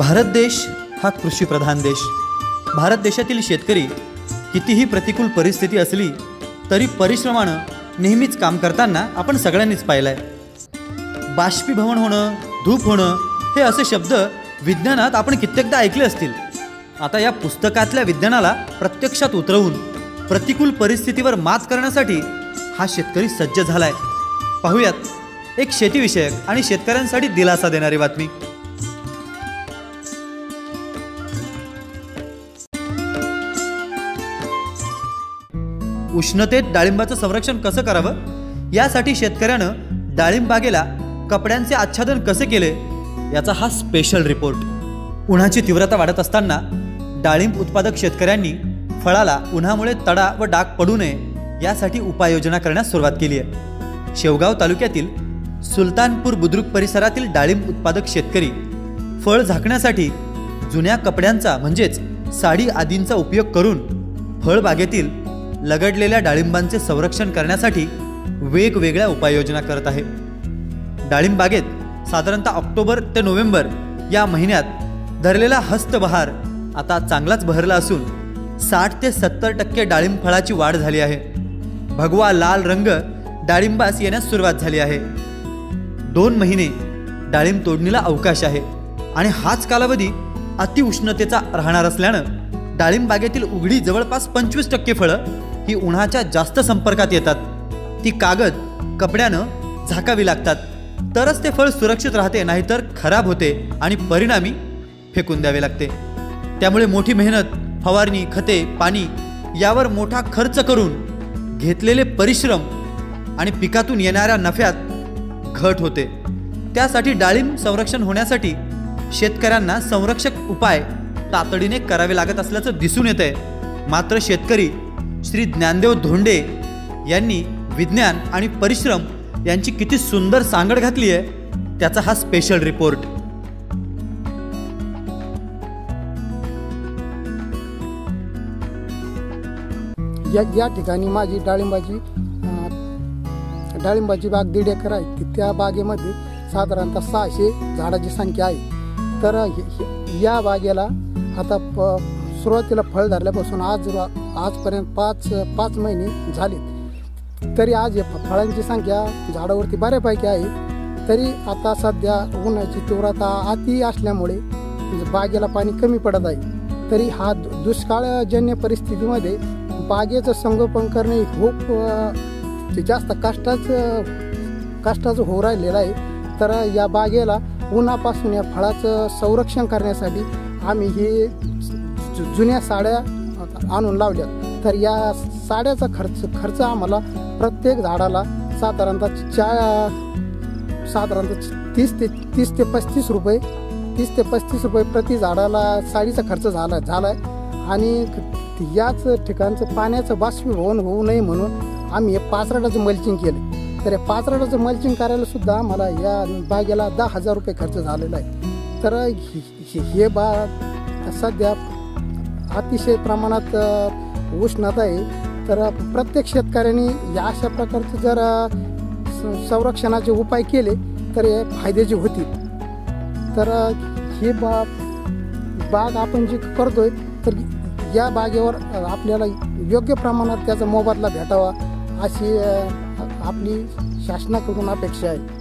भारत देश हा कृषीप्रधान देश. भारत देशातील शेतकरी कितीही प्रतिकूल परिस्थिती असली तरी परिश्रमानं नेहमीच काम करताना आपण सगळ्यांनीच पाहिलं आहे बाष्पीभवन होणं धूप होणं हे असे शब्द विज्ञानात आपण कित्येकदा ऐकले असतील. आता या पुस्तकातल्या विज्ञानाला प्रत्यक्षात उतरवून प्रतिकूल परिस्थितीवर मात करण्यासाठी हा शेतकरी सज्ज झाला आहे पाहूयात एक शेतीविषयक आणि शेतकऱ्यांसाठी दिलासा देणारी बातमी. उष्णतेत डाळिंबाचं संरक्षण कसं करावं? यासाठी शेतकऱ्यानं डाळिंब बागेला कपड्यांचे आच्छादन कसे केले? याचा हा स्पेशल रिपोर्ट उन्हाची तीव्रता वाढत असताना डाळिंब उत्पादक शेतकऱ्यांनी फळाला उन्हामुळे तडा व डाग पडू नये यासाठी उपाययोजना करण्यास सुरुवात केली आहे. शेवगाव तालुक्यातील सुलतानपूर बुद्रुक परिसरातील डाळिंब उत्पादक शेतकरी फळ झाकण्यासाठी जुन्या कपड्यांचा म्हणजेच साडी आदींचा उपयोग करून फळबागेतील लगडलेल्या डाळिंबांचे संरक्षण करण्यासाठी वेगवेगळ्या उपाययोजना करत आहे. डाळिंब बागेत साधारणतः ऑक्टोबर ते नोव्हेंबर या महिन्यात धरलेला हस्तबहार आता चांगलाच बहरला असून साठ ते सत्तर टक्के डाळिंब फळाची वाढ झाली आहे. भगवा लाल रंग डाळिंबास येण्यास सुरुवात झाली आहे. दोन महिने डाळिंब तोडणीला अवकाश आहे आणि हाच कालावधी अतिउष्णतेचा राहणार असल्यानं डाळिंब बागेतील उघडी जवळपास पंचवीस टक्के फळं ही उन्हाच्या जास्त संपर्कात येतात. ती कागद कपड्यानं झाकावी लागतात. तरच ते फळ सुरक्षित राहते नाहीतर खराब होते आणि परिणामी फेकून द्यावे लागते. त्यामुळे मोठी मेहनत फवारणी खते पाणी यावर मोठा खर्च करून घेतलेले परिश्रम आणि पिकातून येणाऱ्या नफ्यात घट होते. त्यासाठी डाळिंब संरक्षण होण्यासाठी शेतकऱ्यांना संरक्षक उपाय तातडीने करावे लागत असल्याचं दिसून येत आहे मात्र शेतकरी श्री ज्ञानदेव धोंडे यांनी विज्ञान आणि परिश्रम यांची किती सुंदर सांगड घातली आहे त्याचा हा स्पेशल रिपोर्ट या या ठिकाणी माझी डाळिंबाची डाळिंबाची बाग दीड एकर आहे. त्या बागेमध्ये साधारणतः सहाशे झाडाची संख्या आहे. तर या बागेला आता प सुरुवातीला फळ धरल्यापासून आज आजपर्यंत पाच पाच महिने झालेत तरी आज या फळांची संख्या झाडावरती बऱ्यापैकी आहे. तरी आता सध्या उन्हाची तीव्रता अति असल्यामुळे म्हणजे बागेला पाणी कमी पडत आहे. तरी हा दु- दुष्काळजन्य परिस्थितीमध्ये बागेचं संगोपन करणे हे खूप जास्त कष्टाचं कष्टाचं होऊ राहिलेलं आहे. तर या बागेला उन्हापासून या फळाचं संरक्षण करण्यासाठी आम्ही हे जुन्या साड्या आणून लावल्या तर या साड्याचा खर्च खर्च आम्हाला प्रत्येक झाडाला साधारणतः चा साधारणतः तीस ते तीस ते पस्तीस रुपये तीस ते पस्तीस रुपये प्रति झाडाला साडीचा खर्च झाला झाला आहे आणि याच ठिकाणचं पाण्याचं बाष्पीभवन होऊ नये म्हणून आम्ही हे पाचराडाचं मल्चिंग केलं तर या पाचराडाचं मल्चिंग करायला सुद्धा आम्हाला या बागेला दहा हजार रुपये खर्च झालेला आहे. तर हे- हे बाग सध्या अतिशय प्रमाणात उष्णता आहे. तर प्रत्येक शेतकऱ्यांनी या अशा प्रकारचे जर स- संरक्षणाचे उपाय केले तर हे फायद्याचे होतील. तर ही बाग बाग आपण जी करतोय तर या बागेवर आपल्याला योग्य प्रमाणात त्याचा मोबदला भेटावा अशी आपली शासनाकडून अपेक्षा आहे.